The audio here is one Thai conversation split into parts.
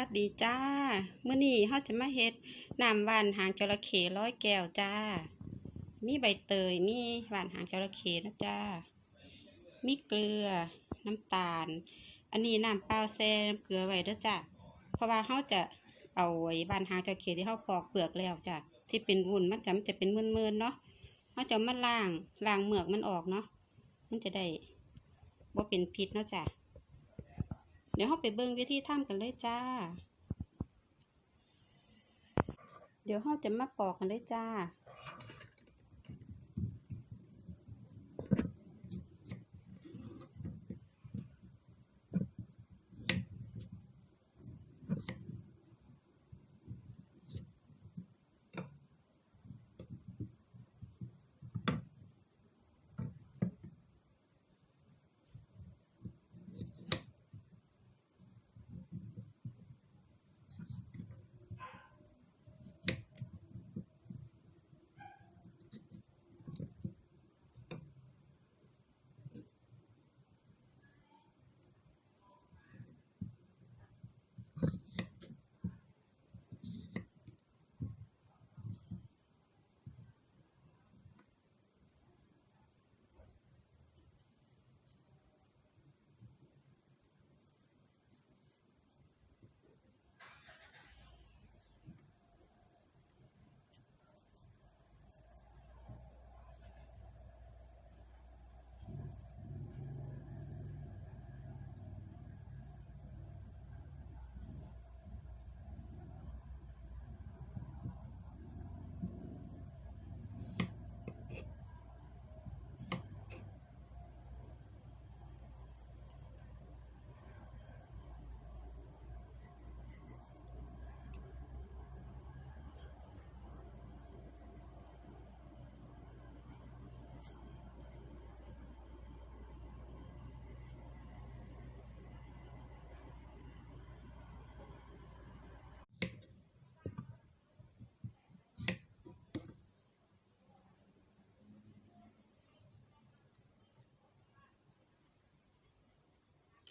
วัสดีจ้าเมื่อนี้เขาจะมาเฮ็ดน้ำหวานหางจระเข้ร้อยแก้วจ้า มีใบเตยมีหวานหางจระเข้นะจ้า มีเกลือน้ำตาล อันนี้น้ำเปล่าแซ่น้ำเกลือไว้เด้อจ้าเพราะว่าเขาจะเอาไว้หวานหางจระเข้ที่เขาปอกเปลือกแล้วจ้าที่เป็นวุ้นมันก็มันจะเป็นมืนๆเนาะเขาจะมาล้างล้างเหมือกมันออกเนาะมันจะได้บ่าเป็นพิษเนาะจ้า เดี๋ยวเราไปเบิ่งวิธีทำกันเลยจ้า เดี๋ยวเราจะมาปอกกันเลยจ้า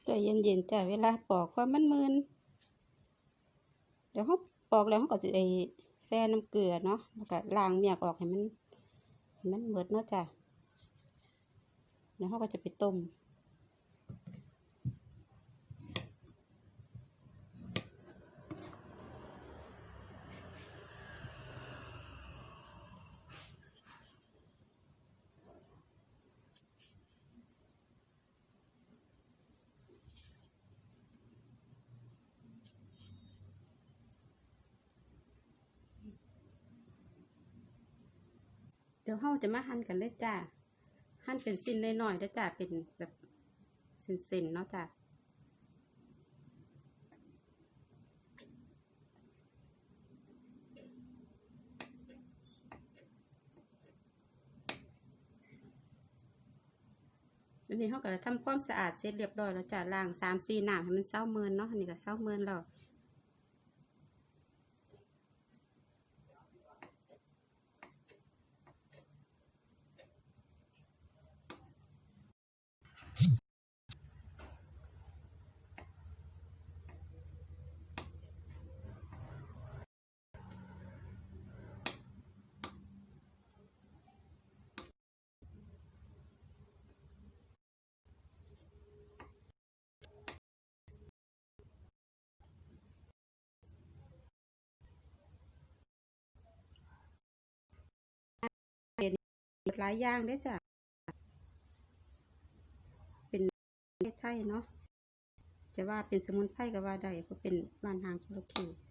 ใจเย็นๆจ้ะเวลาปอกความมันมืนเดี๋ยวเขาปอกแล้วเขาก็จะได้แซ่น้ำเกลือเนาะแล้วก็ล้างเมียกออกให้มันให้มันเหมดเนาะจ้ะเดี๋ยวเขาก็จะไปต้ม เดี๋ยวเราจะมาหั่นกันเลยจ้าหั่นเป็นสิ้นน้อยๆเด้จ้าเป็นแบบเส้นๆเนาะจ้าอันนี้เขาก็ทำความสะอาดเสร็จเรียบร้อยแล้วจ้าล้างสามสี่น้ำให้มันเศร้าเมินเนาะอันนี้ก็เศร้าเมินแล้ว หลายอย่างได้จ้ะ เป็นเทศไทยเนาะ จะว่าเป็นสมุนไพรก็ว่าได้ก็เป็นบ้านหางจระเข้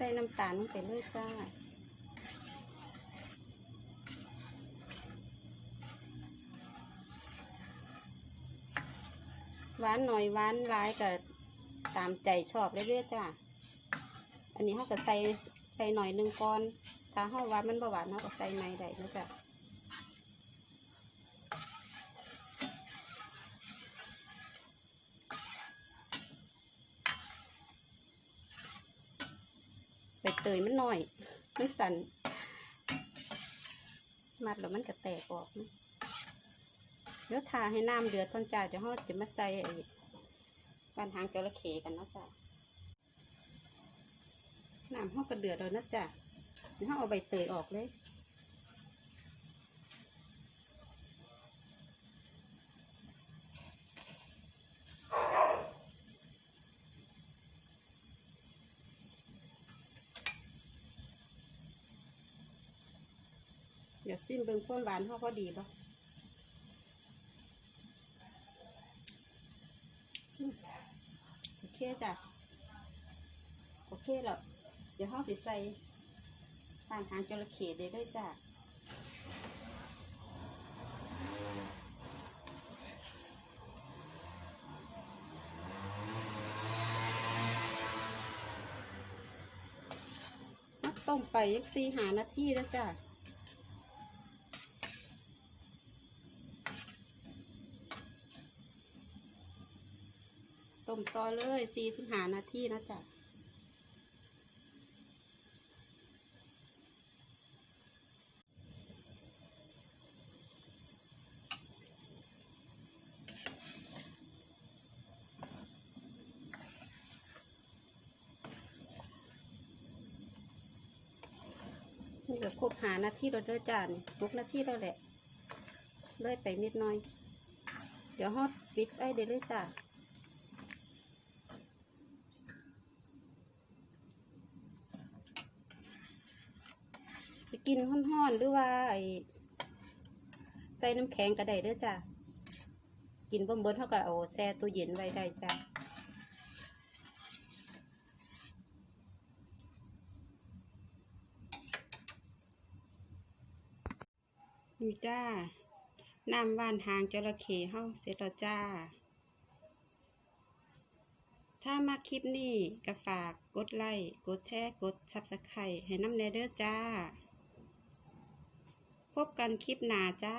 ส่น้ำตาลลงไปเลยจ้าหวานหน่อยหวานร้ายก็ตามใจชอบเรื่อยๆจ้า อันนี้เขาก็ใส่ใส่หน่อยหนึ่งก้อน ถ้าเขาว่ามันบาหวานเขาก็ใส่ไม่ได้นะจ๊ะ เตยมันหน่อย มันสั่นมัดแล้วมันก็แตกออกเดี๋ยวทาให้น้ำเดือดก่อนจ่าเดี๋ยวเราจะมาใส่ไอ้บ้านหางจระเข้กันเนาะจ้าน้ำห้องกระเดือดแล้วนะจ้าเดี๋ยวห่อเอาใบเตยออกเลย เดี๋ยวซิมเบิ่งความหวานเขาก็ดีป่ะโอเคจ้ะ โอเคแล้ว เดี๋ยวเขาสิใส่ทางหางจระเข้ได้เลยจ้ะต้มไปยักสี่หานาทีแล้วจ้ะ ต้มต่อเลยสี่ถึงหานาทีนะจ๊ะนี่ก็ครบหานาทีแล้วเด้อจ้านี่หกนาทีแล้วแหละเลยไปนิดหน่อย เดี๋ยวฮอดปิดไอ้เดี๋ยวเลยจ้า กินห้อนๆหรือว่าไอ้ใส่น้ำแข็งก็ได้เด้อจ้ะกินบ่เบิดเท่ากับเอาแช่ตู้เย็นไว้ได้จ้ะนี่จ้าน้ำว่านหางจระเข้เฮาเสร็จแล้วจ้า ถ้ามาคลิปนี้ก็ฝากกดไลค์ กดแชร์ กดซับสไครต์ให้น้ำแนเด้อจ้า พบกันคลิปหน้าจ้า